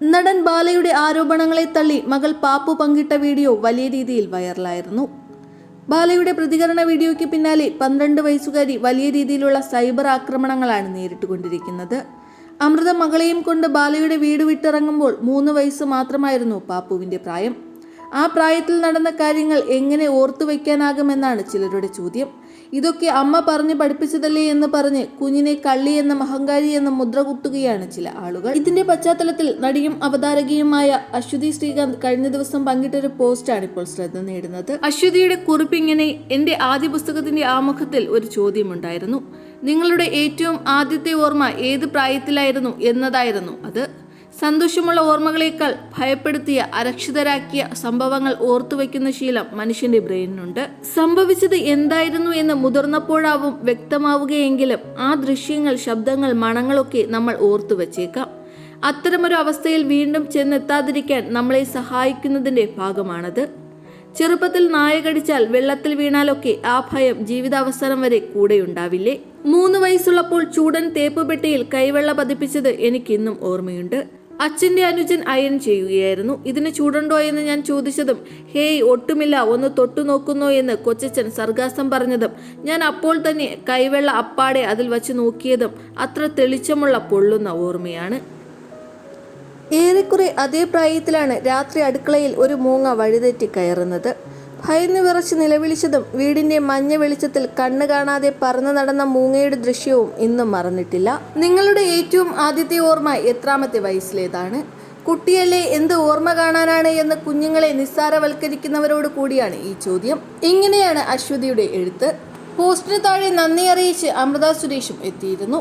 നടൻ ബാലയുടെ ആരോപണങ്ങളെ തള്ളി മകൾ പാപ്പു പങ്കിട്ട വീഡിയോ വലിയ രീതിയിൽ വൈറലായിരുന്നു. ബാലയുടെ പ്രതികരണ വീഡിയോയ്ക്ക് പിന്നാലെ പന്ത്രണ്ട് വയസ്സുകാരി വലിയ രീതിയിലുള്ള സൈബർ ആക്രമണങ്ങളാണ് നേരിട്ടുകൊണ്ടിരിക്കുന്നത്. അമൃത മകളെയും കൊണ്ട് ബാലയുടെ വീട് വിട്ടിറങ്ങുമ്പോൾ മൂന്ന് വയസ്സ് മാത്രമായിരുന്നു പാപ്പുവിന്റെ പ്രായം. ആ പ്രായത്തിൽ നടന്ന കാര്യങ്ങൾ എങ്ങനെ ഓർത്തു വയ്ക്കാനാകുമെന്നാണ് ചിലരുടെ ചോദ്യം. ഇതൊക്കെ അമ്മ പറഞ്ഞ് പഠിപ്പിച്ചതല്ലേ എന്ന് പറഞ്ഞ് കുഞ്ഞിനെ കള്ളി എന്ന മഹങ്കാരി എന്ന മുദ്ര കുത്തുകയാണ് ചില ആളുകൾ. ഇതിന്റെ പശ്ചാത്തലത്തിൽ നടിയും അവതാരകയുമായ അശ്വതി ശ്രീകാന്ത് കഴിഞ്ഞ ദിവസം പങ്കിട്ടൊരു പോസ്റ്റാണ് ഇപ്പോൾ ശ്രദ്ധ നേടുന്നത്. അശ്വതിയുടെ കുറിപ്പിങ്ങനെ എന്റെ ആദ്യ പുസ്തകത്തിന്റെ ആമുഖത്തിൽ ഒരു ചോദ്യമുണ്ടായിരുന്നു. നിങ്ങളുടെ ഏറ്റവും ആദ്യത്തെ ഓർമ്മ ഏത് പ്രായത്തിലായിരുന്നു എന്നതായിരുന്നു അത്. സന്തോഷമുള്ള ഓർമ്മകളേക്കാൾ ഭയപ്പെടുത്തിയ അരക്ഷിതരാക്കിയ സംഭവങ്ങൾ ഓർത്തുവെക്കുന്ന ശീലം മനുഷ്യന്റെ ബ്രെയിനിനുണ്ട്. സംഭവിച്ചത് എന്തായിരുന്നു എന്ന് മുതിർന്നപ്പോഴാവും വ്യക്തമാവുകയെങ്കിലും ആ ദൃശ്യങ്ങൾ ശബ്ദങ്ങൾ മണങ്ങളൊക്കെ നമ്മൾ ഓർത്തു വച്ചേക്കാം അത്തരമൊരു അവസ്ഥയിൽ വീണ്ടും ചെന്നെത്താതിരിക്കാൻ നമ്മളെ സഹായിക്കുന്നതിന്റെ ഭാഗമാണത്. ചെറുപ്പത്തിൽ നായ കടിച്ചാൽ വെള്ളത്തിൽ വീണാലൊക്കെ ആ ഭയം ജീവിതാവസാനം വരെ കൂടെയുണ്ടാവില്ലേ? മൂന്ന് വയസ്സുള്ളപ്പോൾ ചൂടൻ തേപ്പുപെട്ടിയിൽ കൈവെള്ള പതിപ്പിച്ചത് എനിക്കിന്നും ഓർമ്മയുണ്ട്. അച്ഛന്റെ അനുജൻ അയൺ ചെയ്യുകയായിരുന്നു. ഇതിന് ചൂടുണ്ടോ എന്ന് ഞാൻ ചോദിച്ചതും ഹേയ് ഒട്ടുമില്ല ഒന്ന് തൊട്ടു നോക്കുന്നോ എന്ന് കൊച്ചച്ഛൻ സർഗാസം പറഞ്ഞതും ഞാൻ അപ്പോൾ തന്നെ കൈവെള്ള അപ്പാടെ അതിൽ വച്ച് നോക്കിയതും അത്ര തെളിച്ചമുള്ള പൊള്ളുന്ന ഓർമ്മയാണ്. ഏറെക്കുറെ അതേ പ്രായത്തിലാണ് രാത്രി അടുക്കളയിൽ ഒരു മൂങ്ങ വഴിതെറ്റി കയറുന്നത്. ഭയന്നു വിറച്ച് നിലവിളിച്ചതും വീടിന്റെ മഞ്ഞ വെളിച്ചത്തിൽ കണ്ണു കാണാതെ പറന്നു നടന്ന മൂങ്ങയുടെ ദൃശ്യവും ഇന്നും മറന്നിട്ടില്ല. നിങ്ങളുടെ ഏറ്റവും ആദ്യത്തെ ഓർമ്മ എത്രാമത്തെ വയസ്സിലേതാണ്? കുട്ടിയല്ലേ എന്ത് ഓർമ്മ കാണാനാണ് എന്ന് കുഞ്ഞുങ്ങളെ നിസ്സാരവൽക്കരിക്കുന്നവരോട് കൂടിയാണ് ഈ ചോദ്യം. ഇങ്ങനെയാണ് അശ്വതിയുടെ എഴുത്ത്. പോസ്റ്റിന് താഴെ നന്ദി അറിയിച്ച് അമൃത സുരേഷും എത്തിയിരുന്നു.